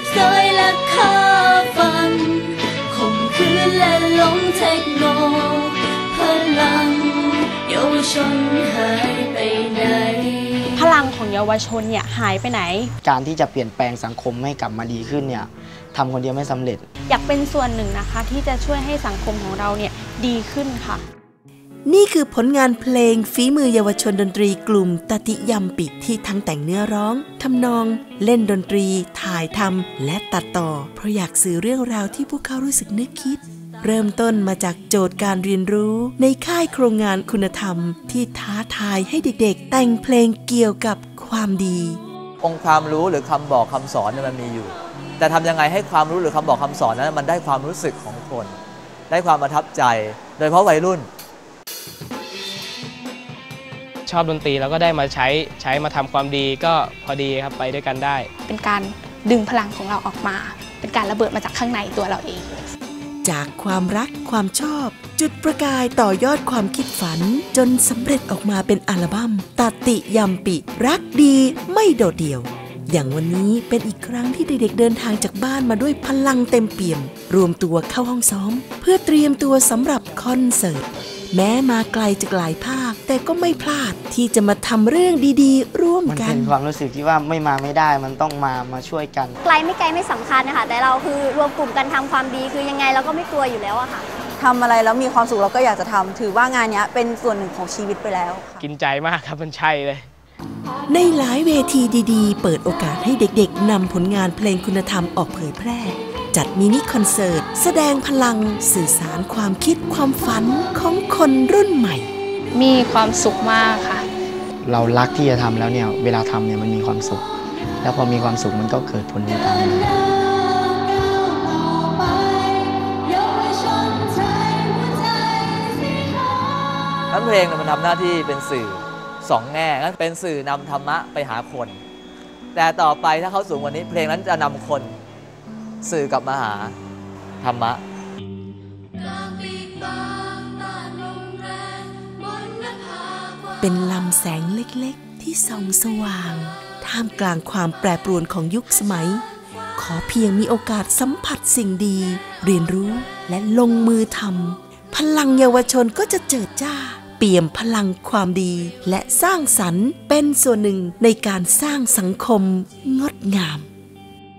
บซอยและข้าฟันคมคืนและลงเทคโน พลังเยาวชนหายไปไหน พลังของเยาวชนเนี่ยหายไปไหน การที่จะเปลี่ยนแปลงสังคมให้กลับมาดีขึ้นเนี่ยทำคนเดียวไม่สำเร็จ อยากเป็นส่วนหนึ่งนะคะที่จะช่วยให้สังคมของเราเนี่ยดีขึ้นค่ะ นี่คือผลงานเพลงฝีมือเยาวชนดนตรีกลุ่มตติยมปิที่ทั้งแต่งเนื้อร้องทำนอง เล่นดนตรี ถ่ายทำและตัดต่อ เพราะอยากสื่อเรื่องราวที่พวกเขารู้สึกนึกคิด เริ่มต้นมาจากโจทย์การเรียนรู้ ในค่ายโครงงานคุณธรรม ที่ท้าทายให้เด็กๆ แต่งเพลงเกี่ยวกับความดี องค์ความรู้หรือคำบอกคำสอนมันมีอยู่ แต่ทำยังไงให้ความรู้หรือคำบอกคำสอนนั้นมันได้ความรู้สึกของคน ได้ความประทับใจ โดยเฉพาะวัยรุ่น ชอบดนตรีแล้วก็ได้มาใช้ใช้มาทำความดีก็พอดีครับไปด้วยกันได้ เป็นการดึงพลังของเราออกมา เป็นการระเบิดมาจากข้างในตัวเราเอง จากความรักความชอบ จุดประกายต่อยอดความคิดฝัน จนสำเร็จออกมาเป็นอัลบั้มตติยมปิ รักดีไม่โดดเดี่ยวอย่างวันนี้เป็นอีกครั้งที่เด็กๆเดินทางจากบ้านมาด้วยพลังเต็มเปี่ยม รวมตัวเข้าห้องซ้อม เพื่อเตรียมตัวสำหรับคอนเสิร์ต แม้มาไกลจากหลายภาค แต่ก็ไม่พลาดที่จะมาทำเรื่องดีๆ ร่วมมันกัเป็นนความรู้สึกที่ว่าไม่มาไม่ได้มันต้องมามาช่วยกัน ไกลไม่ไกลไม่สำคัญนะคะแต่เราคือรวมกลุ่มกันทำความดีคือยังไงเราก็ไม่กลัวอยู่แล้วอะค่ะทำอะไรแล้วมีความสุขเราก็อยากจะทำถือว่างานเนี้ยเป็นส่วนหนึ่งของชีวิตไปแล้วค่ะกินใจมากครับมันใช่เลยในหลายเวทีดีๆ เปิดโอกาสให้เด็กๆนำผลงานเพลงคุณธรรมออกเผยแพร่ จัดมินิคอนเสิร์ต แสดงพลังสื่อสารความคิดความฝันของคนรุ่นใหม่ มีความสุขมากค่ะ เรารักที่จะทำแล้วเนี่ย เวลาทำเนี่ยมันมีความสุข แล้วพอมีความสุขมันก็เกิดผลในตามมานั้นเพลงเนี่ยมันทำหน้าที่เป็นสื่อสองแง่งั้นเป็นสื่อนำธรรมะไปหาคน แต่ต่อไปถ้าเขาสูงกว่านี้เพลงนั้นจะนำคน สื่อกลับมาหาธรรมะเป็นลำแสงเล็กๆ ที่ส่องสว่าง ท่ามกลางความแปรปรวนของยุคสมัย ขอเพียงมีโอกาสสัมผัสสิ่งดี เรียนรู้และลงมือทำพลังเยาวชนก็จะเจิดจ้า เปี่ยมพลังความดี และสร้างสรรค์เป็นส่วนหนึ่งในการสร้างสังคมงดงาม